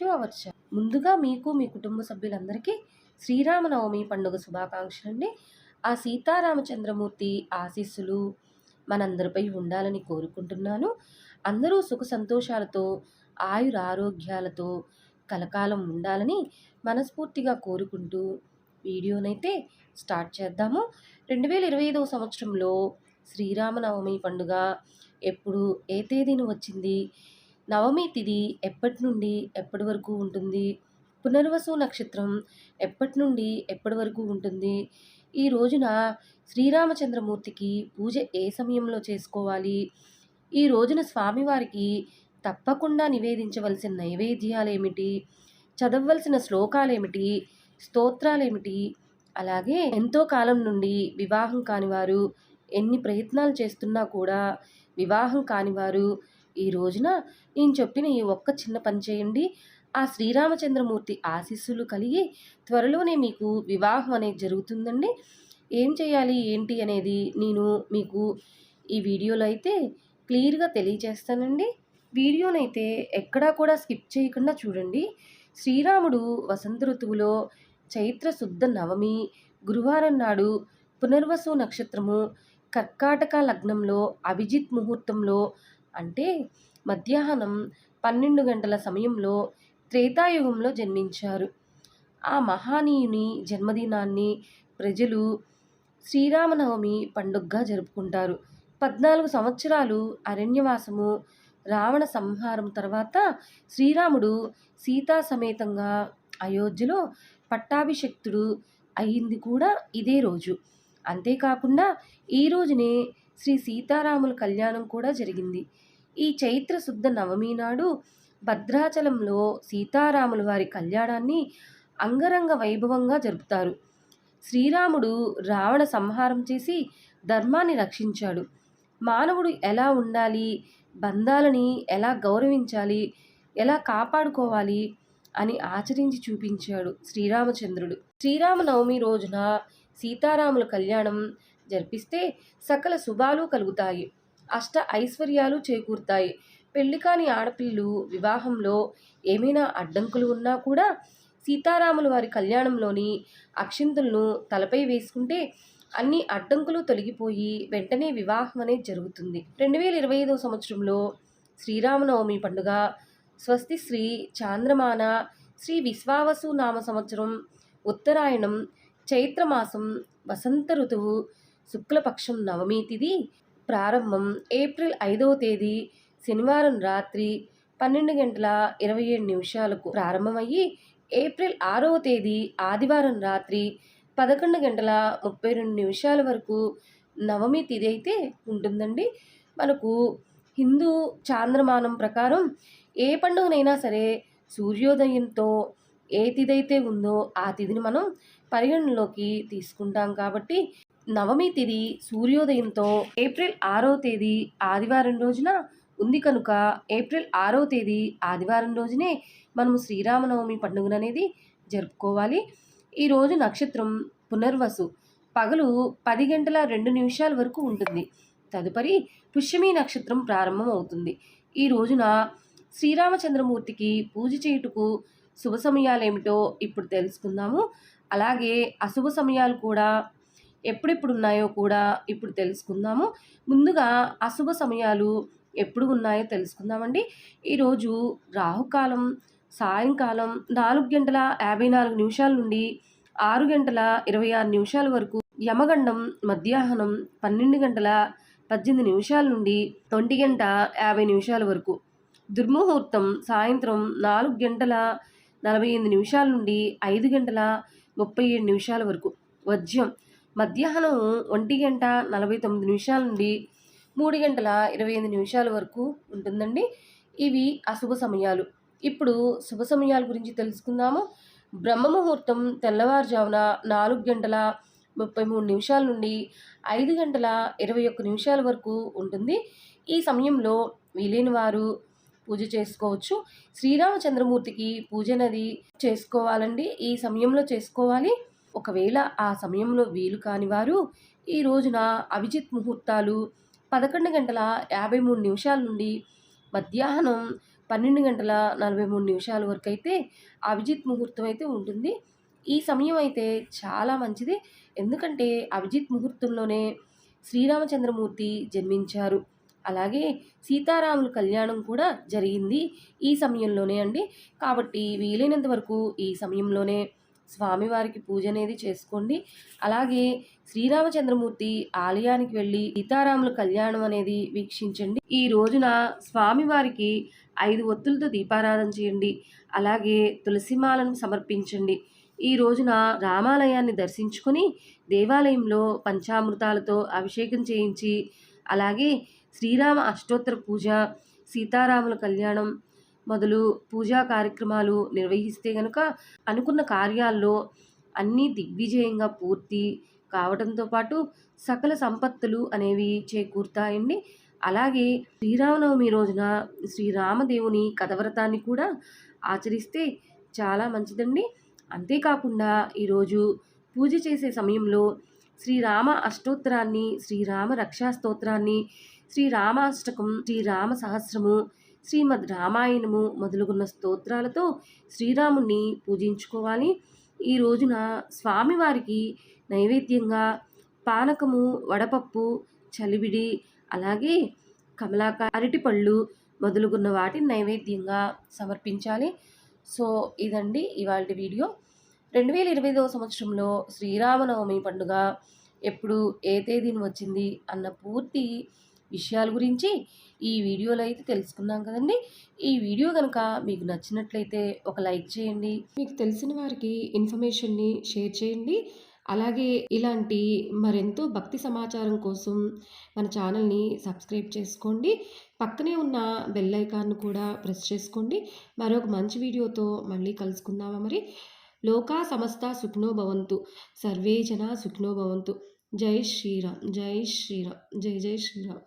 Two hours ముందుగా మీకు మీ కుటుంబ సభ్యులందరికీ శ్రీరామనవమి పండుగ శుభాకాంక్షలండి. ఆ సీతారామచంద్రమూర్తి ఆశీస్సులు మనందరిపై ఉండాలని కోరుకుంటున్నాను. అందరూ సుఖ సంతోషాలతో ఆయుర ఆరోగ్యాలతో కలకాలం ఉండాలని మనస్ఫూర్తిగా కోరుకుంటూ వీడియోనైతే స్టార్ట్ చేద్దాము. రెండు వేల ఇరవై ఐదవ సంవత్సరంలో శ్రీరామనవమి పండుగ ఎప్పుడు ఏ తేదీన వచ్చింది? నవమి తిథి ఎప్పటి నుండి ఎప్పటి వరకు ఉంటుంది? పునర్వసు నక్షత్రం ఎప్పటి నుండి ఎప్పటి వరకు ఉంటుంది? ఈ రోజున శ్రీరామచంద్రమూర్తికి పూజ ఏ సమయంలో చేసుకోవాలి? ఈ రోజున స్వామివారికి తప్పకుండా నివేదించవలసిన నైవేద్యాలు ఏమిటి? చదవవలసిన శ్లోకాలేమిటి స్తోత్రాలేమిటి అలాగే ఎంతో కాలం నుండి వివాహం కానివారు ఎన్ని ప్రయత్నాలు చేస్తున్నా కూడా వివాహం కానివారు ఈ రోజున నేను చెప్పిన ఈ ఒక్క చిన్న పని చేయండి. ఆ శ్రీరామచంద్రమూర్తి ఆశీస్సులు కలిగి త్వరలోనే మీకు వివాహం అనేది జరుగుతుందండి. ఏం చేయాలి ఏంటి అనేది నేను మీకు ఈ వీడియోలో అయితే క్లియర్గా తెలియజేస్తానండి. వీడియోనైతే ఎక్కడా కూడా స్కిప్ చేయకుండా చూడండి. శ్రీరాముడు వసంత ఋతువులో చైత్ర శుద్ధ నవమి గురువారం నాడు పునర్వసు నక్షత్రము కర్కాటక లగ్నంలో అభిజిత్ ముహూర్తంలో అంటే మధ్యాహ్నం పన్నెండు గంటల సమయంలో త్రేతాయుగంలో జన్మించారు. ఆ మహానీయుని జన్మదినాన్ని ప్రజలు శ్రీరామనవమి పండుగగా జరుపుకుంటారు. పద్నాలుగు సంవత్సరాలు అరణ్యవాసము రావణ సంహారం తర్వాత శ్రీరాముడు సీతా సమేతంగా అయోధ్యలో పట్టాభిషక్తుడు అయింది కూడా ఇదే రోజు. అంతేకాకుండా ఈ రోజునే శ్రీ సీతారాముల కళ్యాణం కూడా జరిగింది. ఈ చైత్ర శుద్ధ నవమి నాడు భద్రాచలంలో సీతారాముల వారి కళ్యాణాన్ని అంగరంగ వైభవంగా జరుపుతారు. శ్రీరాముడు రావణ సంహారం చేసి ధర్మాన్ని రక్షించాడు. మానవుడు ఎలా ఉండాలి? బంధాలని ఎలా గౌరవించాలి? ఎలా కాపాడుకోవాలి? అని ఆచరించి చూపించాడు శ్రీరామచంద్రుడు. శ్రీరామనవమి రోజున సీతారాముల కళ్యాణం జరిపిస్తే సకల శుభాలు కలుగుతాయి. అష్ట ఐశ్వర్యాలు చేకూరుతాయి. పెళ్ళి కాని ఆడపిల్లలు వివాహంలో ఏమైనా అడ్డంకులు ఉన్నా కూడా సీతారాముల వారి కళ్యాణంలోని అక్షింతలను తలపై వేసుకుంటే అన్ని అడ్డంకులు తొలగిపోయి వెంటనే వివాహం అనేది జరుగుతుంది. రెండు వేల ఇరవై ఐదవ సంవత్సరంలో శ్రీరామనవమి పండుగ స్వస్తి శ్రీ చాంద్రమాన శ్రీ విశ్వావసు నామ సంవత్సరం ఉత్తరాయణం చైత్రమాసం వసంత ఋతువు శుక్లపక్షం నవమి తిథి ప్రారంభం ఏప్రిల్ ఐదవ తేదీ శనివారం రాత్రి పన్నెండు గంటల ఇరవై ఏడు నిమిషాలకు ప్రారంభమయ్యి ఏప్రిల్ ఆరవ తేదీ ఆదివారం రాత్రి పదకొండు గంటల ముప్పై రెండు నిమిషాల వరకు నవమి తిథి అయితే ఉంటుందండి. మనకు హిందూ చాంద్రమానం ప్రకారం ఏ పండుగనైనా సరే సూర్యోదయంతో ఏ తిథి అయితే ఉందో ఆ తిథిని మనం పరిగణనలోకి తీసుకుంటాం కాబట్టి నవమి తిథి సూర్యోదయంతో ఏప్రిల్ ఆరో తేదీ ఆదివారం రోజున ఉంది కనుక ఏప్రిల్ ఆరో తేదీ ఆదివారం రోజునే మనము శ్రీరామనవమి పండుగను అనేది జరుపుకోవాలి. ఈరోజు నక్షత్రం పునర్వసు. పగలు పది గంటల రెండు నిమిషాల వరకు ఉంటుంది. తదుపరి పుష్యమి నక్షత్రం ప్రారంభం అవుతుంది. ఈ రోజున శ్రీరామచంద్రమూర్తికి పూజ చేయుటకు శుభ సమయాలు ఏమిటో ఇప్పుడు తెలుసుకుందాము. అలాగే అశుభ సమయాలు కూడా ఎప్పుడెప్పుడు ఉన్నాయో కూడా ఇప్పుడు తెలుసుకుందాము. ముందుగా అశుభ సమయాలు ఎప్పుడు ఉన్నాయో తెలుసుకుందామండి. ఈరోజు రాహుకాలం సాయంకాలం నాలుగు గంటల యాభై నాలుగు నిమిషాల నుండి ఆరు గంటల ఇరవై ఆరు నిమిషాల వరకు యమగండం మధ్యాహ్నం పన్నెండు గంటల పద్దెనిమిది నిమిషాల నుండి ఒంటి గంట యాభై నిమిషాల వరకు. దుర్ముహూర్తం సాయంత్రం నాలుగు గంటల నలభై ఎనిమిది నిమిషాల నుండి ఐదు గంటల ముప్పై ఏడు నిమిషాల వరకు. వజ్యం మధ్యాహ్నం ఒంటి గంట నలభై తొమ్మిది నిమిషాల నుండి మూడు గంటల ఇరవై ఎనిమిది నిమిషాల వరకు ఉంటుందండి. ఇవి అశుభ సమయాలు. ఇప్పుడు శుభ సమయాల గురించి తెలుసుకుందాము. బ్రహ్మ ముహూర్తం తెల్లవారుజామున నాలుగు గంటల ముప్పై మూడు నిమిషాల నుండి ఐదు గంటల ఇరవై ఒక్క నిమిషాల వరకు ఉంటుంది. ఈ సమయంలో వీలైన వారు పూజ చేసుకోవచ్చు. శ్రీరామచంద్రమూర్తికి పూజ నది చేసుకోవాలండి. ఈ సమయంలో చేసుకోవాలి. ఒకవేళ ఆ సమయంలో వీలు కాని వారు ఈ రోజున అభిజిత్ ముహూర్తాలు పదకొండు గంటల యాభై మూడు నిమిషాల నుండి మధ్యాహ్నం పన్నెండు గంటల నలభై మూడు నిమిషాల వరకు అయితే అభిజిత్ ముహూర్తం అయితే ఉంటుంది. ఈ సమయం అయితే చాలా మంచిది. ఎందుకంటే అభిజిత్ ముహూర్తంలోనే శ్రీరామచంద్రమూర్తి జన్మించారు. అలాగే సీతారాముల కళ్యాణం కూడా జరిగింది ఈ సమయంలోనే అండి. కాబట్టి వీలైనంత వరకు ఈ సమయంలోనే స్వామివారికి పూజ అనేది చేసుకోండి. అలాగే శ్రీరామచంద్రమూర్తి ఆలయానికి వెళ్ళి సీతారాముల కళ్యాణం అనేది వీక్షించండి. ఈ రోజున స్వామివారికి ఐదు ఒత్తులతో దీపారాధన చేయండి. అలాగే తులసిమాలను సమర్పించండి. ఈ రోజున రామాలయాన్ని దర్శించుకొని దేవాలయంలో పంచామృతాలతో అభిషేకం చేయించి అలాగే శ్రీరామ అష్టోత్తర పూజ సీతారాముల కళ్యాణం మొదలు పూజా కార్యక్రమాలు నిర్వహిస్తే గనుక అనుకున్న కార్యాల్లో అన్నీ దిగ్విజయంగా పూర్తి కావడంతో పాటు సకల సంపత్తులు అనేవి చేకూరుతాయండి. అలాగే శ్రీరామనవమి రోజున శ్రీరామదేవుని కథవ్రతాన్ని కూడా ఆచరిస్తే చాలా మంచిదండి. అంతేకాకుండా ఈరోజు పూజ చేసే సమయంలో శ్రీరామ అష్టోత్తరాన్ని శ్రీరామ రక్షా స్తోత్రాన్ని శ్రీరామాష్టకం శ్రీరామ సహస్రము శ్రీమద్ రామాయణము మొదలుగున్న స్తోత్రాలతో శ్రీరాముణ్ణి పూజించుకోవాలి. ఈ రోజున స్వామివారికి నైవేద్యంగా పానకము వడపప్పు చలివిడి అలాగే కమలాకాయ అరటిపళ్ళు మొదలుగున్న వాటిని నైవేద్యంగా సమర్పించాలి. సో ఇదండి ఇవాళ వీడియో. రెండు వేల ఇరవై ఐదవ సంవత్సరంలో శ్రీరామనవమి పండుగ ఎప్పుడు ఏ తేదీని వచ్చింది అన్న పూర్తి విషయాల గురించి ఈ వీడియోలో అయితే తెలుసుకున్నాం కదండి. ఈ వీడియో కనుక మీకు నచ్చినట్లయితే ఒక లైక్ చేయండి. మీకు తెలిసిన వారికి ఇన్ఫర్మేషన్ని షేర్ చేయండి. అలాగే ఇలాంటి మరెంతో భక్తి సమాచారం కోసం మన ఛానల్ని సబ్స్క్రైబ్ చేసుకోండి. పక్కనే ఉన్న బెల్ ఐకాన్ను కూడా ప్రెస్ చేసుకోండి. మరొక మంచి వీడియోతో మళ్ళీ కలుసుకుందామా మరి? లోకా సమస్త సుఖ్నో భవంతు. సర్వే జన సుఖ్నో భవంతు. జై శ్రీరామ్. జై శ్రీరామ్. జై జై శ్రీరామ్.